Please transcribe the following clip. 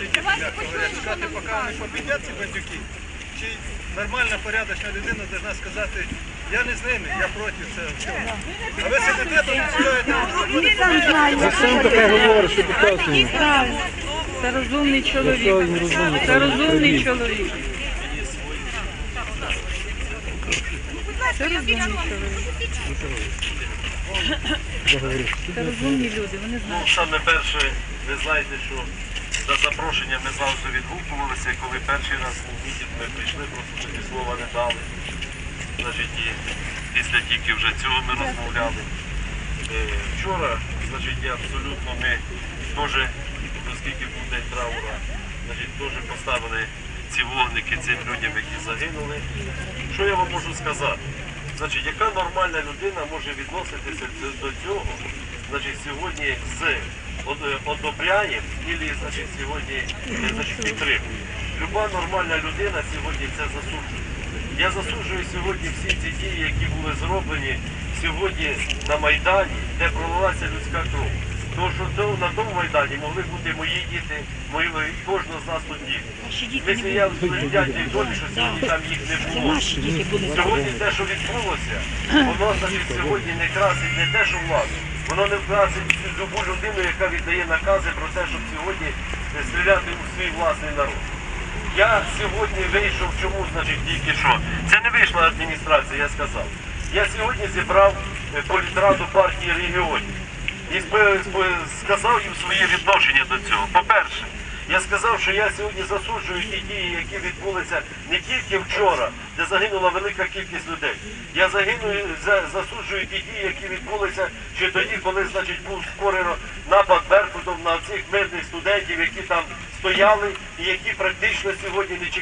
сидіти, чекати, поки вони побідять ці бандюки. Чи нормальна, порядочна людина повинна сказати, я не з ними, я проти цього всього. А ви сидите, то дозволяєте. Сам таке говорить, що показує. Це розумний чоловік. Це розумний чоловік. Це розумний чоловік. Це розумні люди, вони знають. Ну, саме перше, ви знаєте, що за запрошення ми завжди відгукувалися, коли перший раз у мітинг ми прийшли, просто тоді слова не дали. Значить, і після тільки вже цього ми розмовляли. Е, Вчора, значить, абсолютно ми теж, оскільки був день траура, значить, теж поставили ці вогники цим людям, які загинули. Що я вам можу сказати? Значить, яка нормальна людина може відноситися до цього, значить, сьогодні з од- одобряє і значить, сьогодні е, значить, підтримує. Люба нормальна людина сьогодні це засуджує. Я засуджую сьогодні всі ці дії, які були зроблені сьогодні на Майдані, де пролилася людська кров. Тому що то- на тому Майдані могли бути мої діти, мої, кожного з нас тут діти. Ми сміялися дядьки долі, що сьогодні там їх не було. Сьогодні те, що відбулося, воно значить, сьогодні не красить не те, що владу, воно не красить любу людину, яка віддає накази про те, щоб сьогодні стріляти у свій власний народ. Я сьогодні вийшов, чому, значить, тільки що. Це не вийшла адміністрація, я сказав. Я сьогодні зібрав е, політраду партії регіонів і сказав їм своє відношення до цього. По-перше, я сказав, що я сьогодні засуджую ті дії, які відбулися не тільки вчора, де загинула велика кількість людей. Я загиную, за- засуджую ті дії, які відбулися ще тоді, коли значить, був скорено напад Беркутом на цих мирних студентів, які там стояли і які практично сьогодні не чекали.